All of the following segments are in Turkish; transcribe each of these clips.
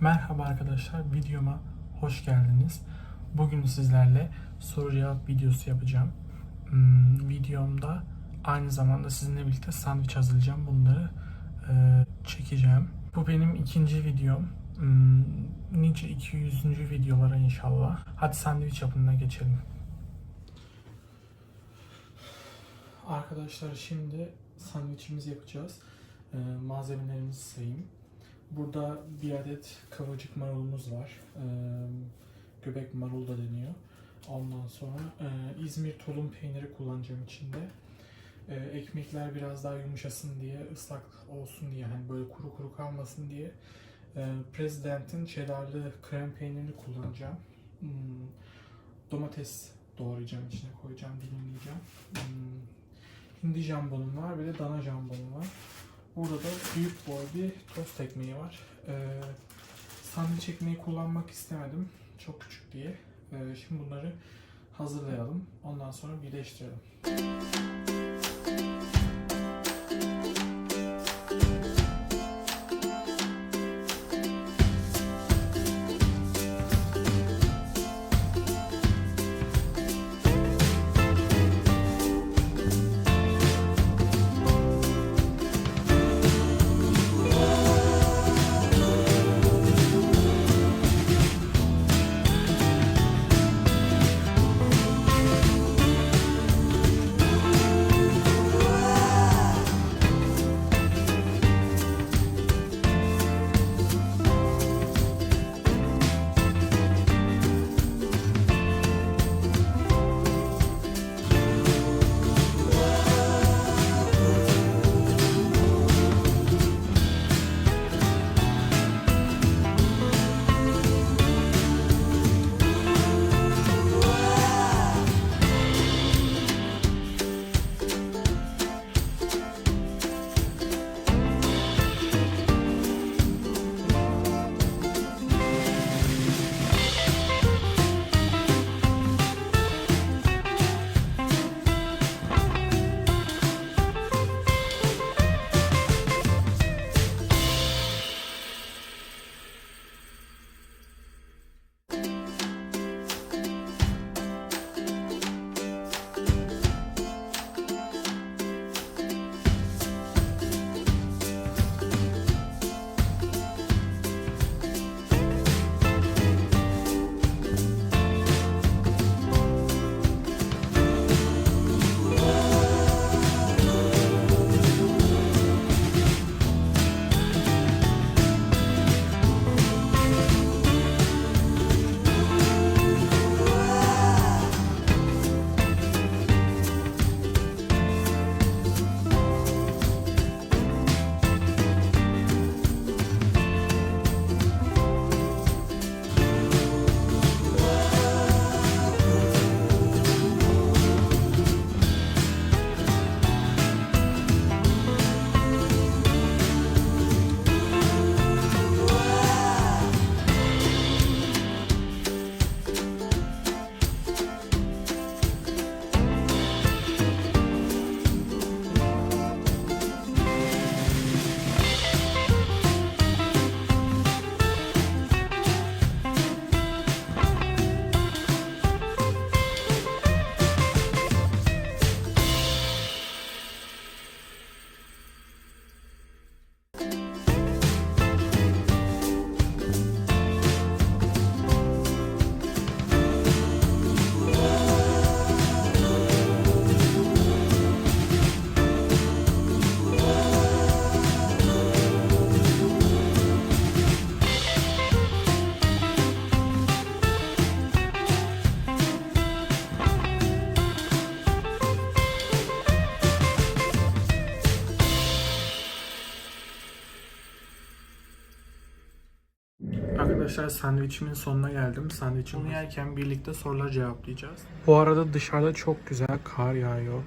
Merhaba arkadaşlar, videoma hoş geldiniz. Bugün sizlerle soru cevap videosu yapacağım. Hmm, videomda aynı zamanda sizinle birlikte sandviç hazırlayacağım. Bunları e, çekeceğim. Bu benim ikinci videom. Hmm, nice 200. videolara inşallah. Hadi sandviç yapımına geçelim. Arkadaşlar şimdi sandviçimizi yapacağız. Ee, malzemelerimizi sayayım. Burada bir adet kıvırcık marulumuz var. Ee, göbek marul da deniyor. Ondan sonra e, İzmir tulum peyniri kullanacağım içinde. Ee, ekmekler biraz daha yumuşasın diye, ıslak olsun diye, hani böyle kuru kuru kalmasın diye e, President'in çedarlı krem peynirini kullanacağım. Hmm, domates doğrayacağım, içine koyacağım, dilimleyeceğim. Hmm, hindi jambonum var, bir de dana jambonum var. Burada da büyük boy bir tost ekmeği var. Ee, sandviç ekmeği kullanmak istemedim. Çok küçük diye. Ee, şimdi bunları hazırlayalım. Ondan sonra birleştirelim. Arkadaşlar sandviçimin sonuna geldim. Sandviçimi yerken birlikte sorular cevaplayacağız. Bu arada dışarıda çok güzel kar yağıyor.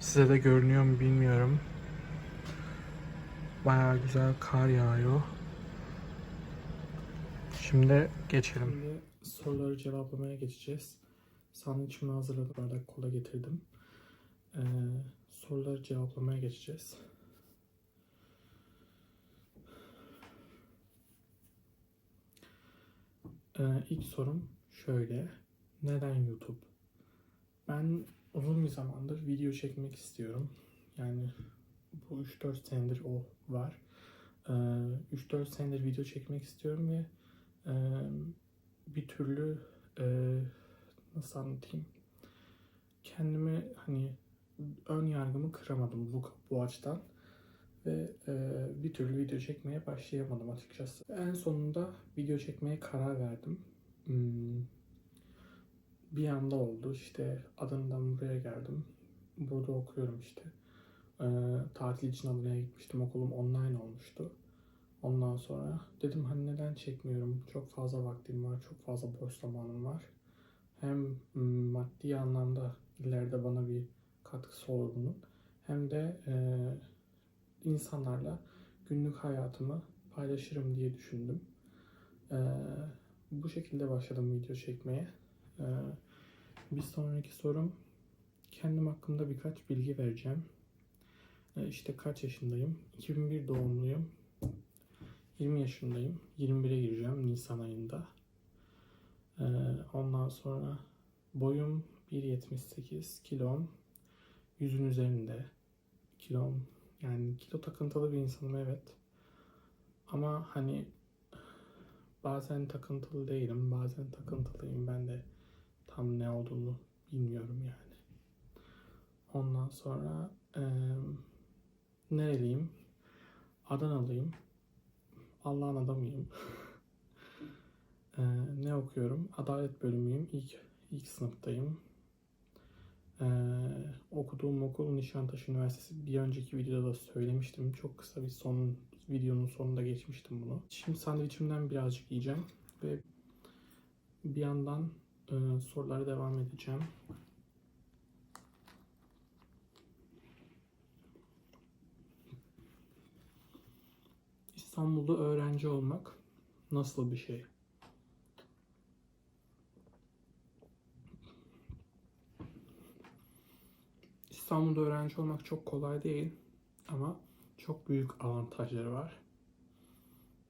Size de görünüyor mu bilmiyorum. Bayağı güzel kar yağıyor. Şimdi geçelim. Şimdi soruları cevaplamaya geçeceğiz. Sandviçimi hazırladım. Bardak kola getirdim. Ee, soruları cevaplamaya geçeceğiz. Ee, ilk sorum şöyle. Neden YouTube? Ben uzun bir zamandır video çekmek istiyorum. Yani bu 3-4 senedir o var. Ee, 3-4 senedir video çekmek istiyorum ve e, bir türlü e, nasıl anlatayım? Kendimi hani ön yargımı kıramadım bu, bu açıdan ve e, bir türlü video çekmeye başlayamadım açıkçası. En sonunda video çekmeye karar verdim. Hmm, bir anda oldu işte Adana'dan buraya geldim. Burada okuyorum işte. E, tatil için Adana'ya gitmiştim. Okulum online olmuştu. Ondan sonra dedim hani neden çekmiyorum? Çok fazla vaktim var, çok fazla boş zamanım var. Hem mm, maddi anlamda ileride bana bir katkısı olur bunun. Hem de e, insanlarla günlük hayatımı paylaşırım diye düşündüm. E, bu şekilde başladım video çekmeye. E, bir sonraki sorum kendim hakkında birkaç bilgi vereceğim. E, işte kaç yaşındayım? 2001 doğumluyum. 20 yaşındayım. 21'e gireceğim Nisan ayında. Ee, ondan sonra boyum 1.78, kilom 100'ün üzerinde. Kilom yani kilo takıntılı bir insanım evet. Ama hani bazen takıntılı değilim, bazen takıntılıyım. Ben de tam ne olduğunu bilmiyorum yani. Ondan sonra eee nereliyim? Adanalıyım. Allah'ın adamıyım. Ee, ne okuyorum? Adalet bölümüyüm. İlk, ilk sınıftayım. Ee, okuduğum okul Nişantaşı Üniversitesi. Bir önceki videoda da söylemiştim. Çok kısa bir son videonun sonunda geçmiştim bunu. Şimdi sandviçimden birazcık yiyeceğim ve bir yandan e, sorulara devam edeceğim. İstanbul'da öğrenci olmak nasıl bir şey? İstanbul'da öğrenci olmak çok kolay değil ama çok büyük avantajları var.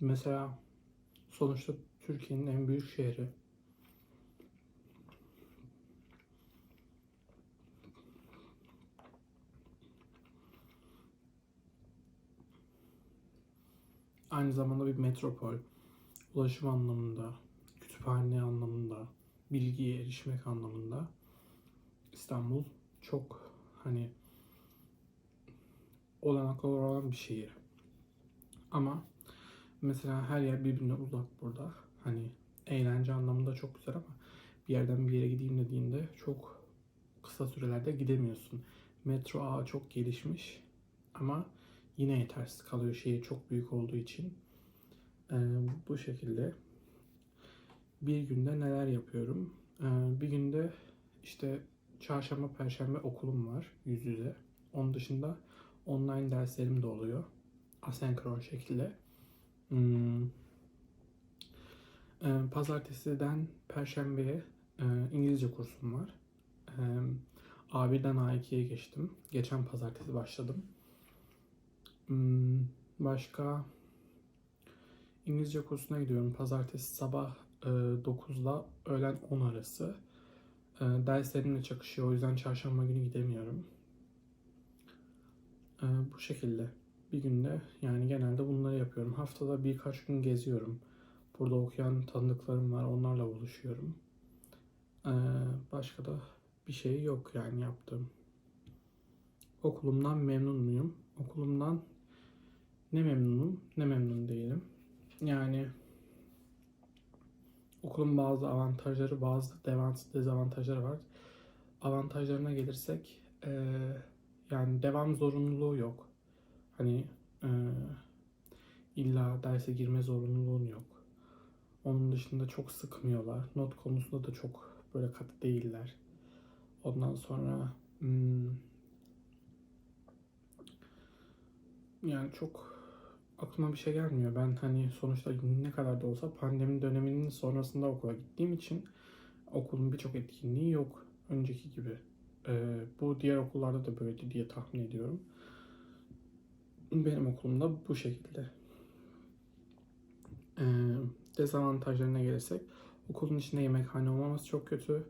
Mesela sonuçta Türkiye'nin en büyük şehri. Aynı zamanda bir metropol. Ulaşım anlamında, kütüphane anlamında, bilgiye erişmek anlamında İstanbul çok hani olanaklar olan bir şehir. Ama mesela her yer birbirine uzak burada. Hani eğlence anlamında çok güzel ama bir yerden bir yere gideyim dediğinde çok kısa sürelerde gidemiyorsun. Metro ağı çok gelişmiş ama yine yetersiz kalıyor şehir çok büyük olduğu için. Ee, bu şekilde bir günde neler yapıyorum? Ee, bir günde işte çarşamba, perşembe okulum var yüz yüze. Onun dışında online derslerim de oluyor. Asenkron şekilde. Hmm. Ee, pazartesiden perşembeye e, İngilizce kursum var. Ee, A1'den A2'ye geçtim. Geçen pazartesi başladım. Hmm, başka İngilizce kursuna gidiyorum. Pazartesi sabah e, 9'da öğlen 10 arası. E, derslerimle çakışıyor. O yüzden çarşamba günü gidemiyorum. E, bu şekilde. Bir günde yani genelde bunları yapıyorum. Haftada birkaç gün geziyorum. Burada okuyan tanıdıklarım var. Onlarla buluşuyorum. E, başka da bir şey yok yani yaptığım. Okulumdan memnun muyum? Okulumdan ne memnunum ne memnun değilim. Yani okulun bazı avantajları bazı dezavantajları var. Avantajlarına gelirsek e, yani devam zorunluluğu yok. Hani e, illa derse girme zorunluluğun yok. Onun dışında çok sıkmıyorlar. Not konusunda da çok böyle katı değiller. Ondan sonra hmm, yani çok aklıma bir şey gelmiyor. Ben hani sonuçta ne kadar da olsa pandemi döneminin sonrasında okula gittiğim için okulun birçok etkinliği yok önceki gibi. Ee, bu diğer okullarda da böyle diye tahmin ediyorum. Benim okulumda bu şekilde. Ee, dezavantajlarına gelirsek Okulun içinde yemekhane olmaması çok kötü.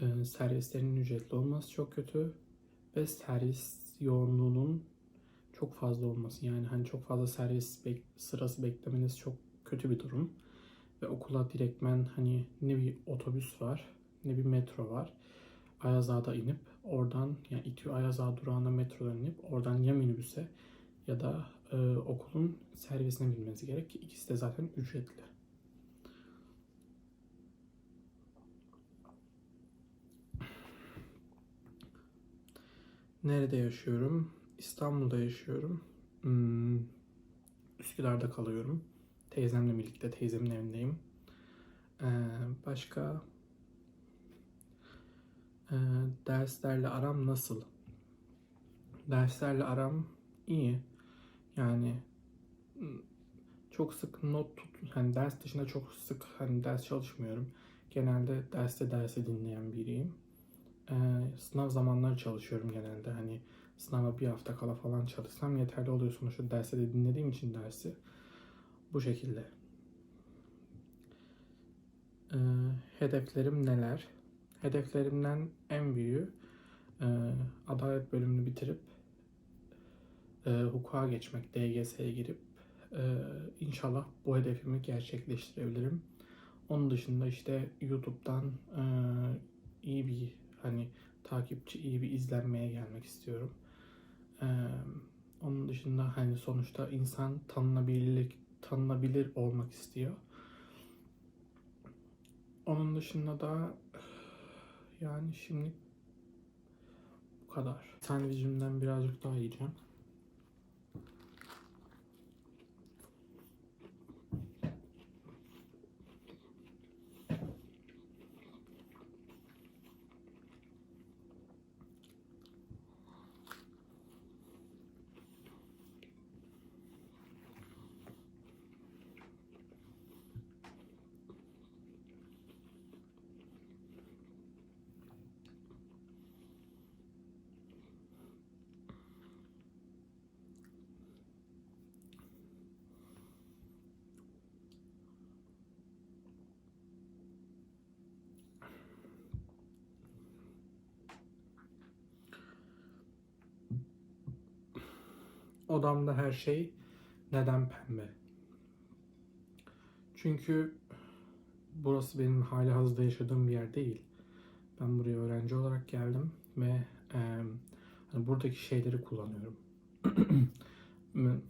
Ee, servislerin ücretli olması çok kötü. Ve servis yoğunluğunun çok fazla olması. Yani hani çok fazla servis bek- sırası beklemeniz çok kötü bir durum. Ve okula direktmen hani ne bir otobüs var ne bir metro var. Ayazağa'da inip oradan yani İTÜ Ayazağa durağına metrodan inip oradan ya minibüse ya da e, okulun servisine binmeniz gerek. ki İkisi de zaten ücretli. Nerede yaşıyorum? İstanbul'da yaşıyorum. Hmm, Üsküdar'da kalıyorum. Teyzemle birlikte teyzemin evindeyim. Ee, başka Ee, derslerle aram nasıl? Derslerle aram iyi. Yani m, çok sık not tut, hani ders dışında çok sık hani ders çalışmıyorum. Genelde derste dersi dinleyen biriyim. Ee, sınav zamanları çalışıyorum genelde. Hani sınava bir hafta kala falan çalışsam yeterli oluyor sonuçta derste de dinlediğim için dersi. Bu şekilde. Ee, hedeflerim neler? Hedeflerimden en büyüğü e, adalet bölümünü bitirip e, hukuka geçmek, DGS'ye girip e, inşallah bu hedefimi gerçekleştirebilirim. Onun dışında işte YouTube'dan e, iyi bir hani takipçi, iyi bir izlenmeye gelmek istiyorum. E, onun dışında hani sonuçta insan tanınabilirlik, tanınabilir olmak istiyor. Onun dışında da yani şimdi bu kadar. Sandviçimden birazcık daha yiyeceğim. Odamda her şey neden pembe? Çünkü burası benim hali hazırda yaşadığım bir yer değil. Ben buraya öğrenci olarak geldim ve e, hani buradaki şeyleri kullanıyorum.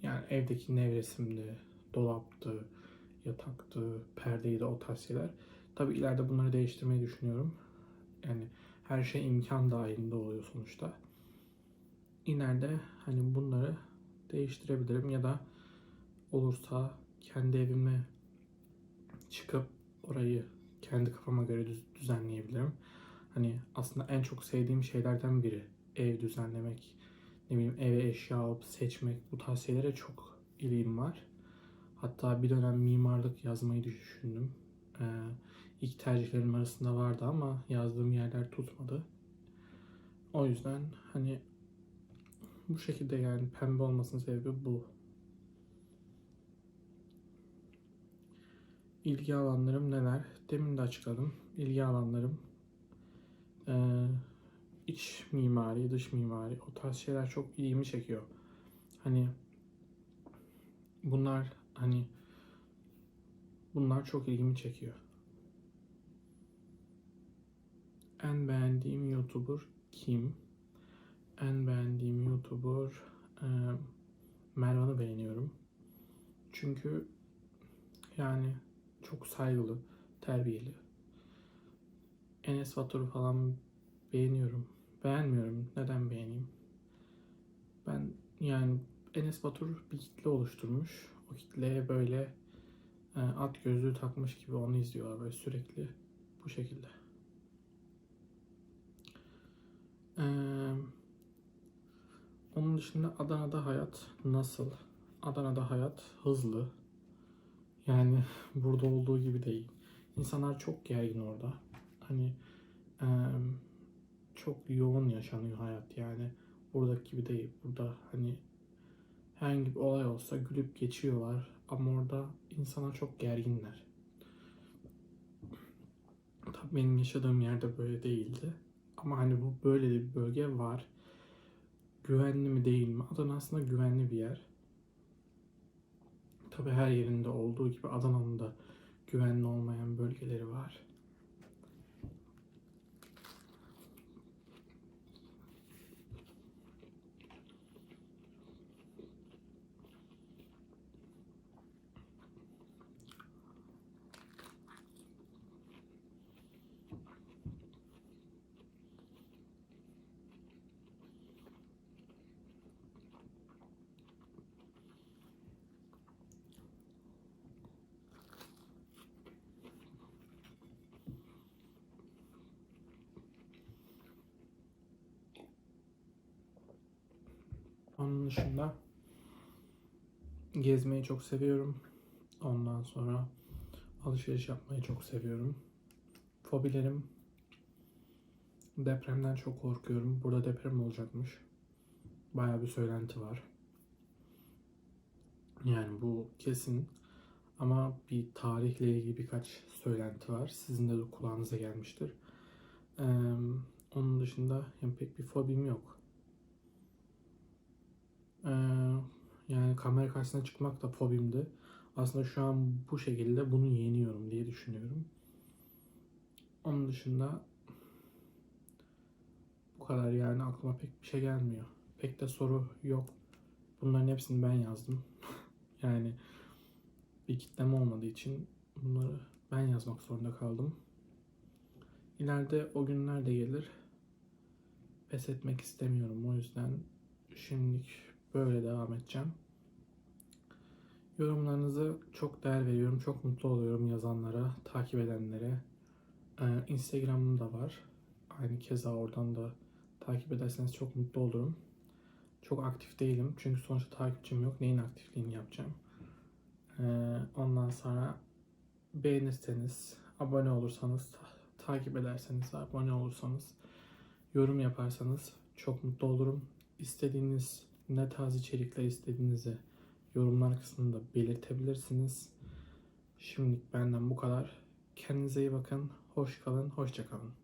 yani evdeki nevresimdi, dolaptı, yataktı, perdeydi o tarz şeyler. Tabii ileride bunları değiştirmeyi düşünüyorum. Yani her şey imkan dahilinde oluyor sonuçta. İleride hani bunları değiştirebilirim ya da olursa kendi evime çıkıp orayı kendi kafama göre düz- düzenleyebilirim. Hani aslında en çok sevdiğim şeylerden biri ev düzenlemek, ne bileyim eve eşya alıp seçmek bu tarz şeylere çok ilgim var. Hatta bir dönem mimarlık yazmayı düşündüm. Ee, ilk tercihlerim arasında vardı ama yazdığım yerler tutmadı. O yüzden hani bu şekilde yani pembe olmasının sebebi bu. İlgi alanlarım neler? Demin de açıkladım. İlgi alanlarım eee, iç mimari, dış mimari o tarz şeyler çok ilgimi çekiyor. Hani bunlar hani bunlar çok ilgimi çekiyor. En beğendiğim YouTuber kim? En beğendiğim YouTuber eee Mervan'ı beğeniyorum. Çünkü yani çok saygılı, terbiyeli. Enes Batur'u falan beğeniyorum. Beğenmiyorum. Neden beğeneyim? Ben yani Enes Batur bir kitle oluşturmuş. O kitleye böyle e, at gözlüğü takmış gibi onu izliyorlar böyle sürekli bu şekilde. Eee onun dışında Adana'da hayat nasıl? Adana'da hayat hızlı. Yani burada olduğu gibi değil. İnsanlar çok gergin orada. Hani em, çok yoğun yaşanıyor hayat yani. Buradaki gibi değil. Burada hani herhangi bir olay olsa gülüp geçiyorlar. Ama orada insanlar çok gerginler. Tabii benim yaşadığım yerde böyle değildi. Ama hani bu böyle bir bölge var. Güvenli mi değil mi? Adana aslında güvenli bir yer. Tabii her yerinde olduğu gibi Adana'nın da güvenli olmayan bölgeleri var. Onun dışında gezmeyi çok seviyorum. Ondan sonra alışveriş yapmayı çok seviyorum. Fobilerim depremden çok korkuyorum. Burada deprem olacakmış. Bayağı bir söylenti var. Yani bu kesin. Ama bir tarihle ilgili birkaç söylenti var. Sizin de kulağınıza gelmiştir. Ee, onun dışında yani pek bir fobim yok. Ee, yani kamera karşısına çıkmak da fobimdi. Aslında şu an bu şekilde bunu yeniyorum diye düşünüyorum. Onun dışında bu kadar yani aklıma pek bir şey gelmiyor. Pek de soru yok. Bunların hepsini ben yazdım. yani bir kitlem olmadığı için bunları ben yazmak zorunda kaldım. İleride o günler de gelir. Pes etmek istemiyorum. O yüzden şimdilik böyle devam edeceğim. Yorumlarınızı çok değer veriyorum. Çok mutlu oluyorum yazanlara, takip edenlere. Ee, Instagram'ım da var. Aynı keza oradan da takip ederseniz çok mutlu olurum. Çok aktif değilim. Çünkü sonuçta takipçim yok. Neyin aktifliğini yapacağım? Ee, ondan sonra beğenirseniz, abone olursanız, ta- takip ederseniz, abone olursanız, yorum yaparsanız çok mutlu olurum. İstediğiniz ne tarz içerikler istediğinizi yorumlar kısmında belirtebilirsiniz. Şimdilik benden bu kadar. Kendinize iyi bakın. Hoş kalın. Hoşça kalın.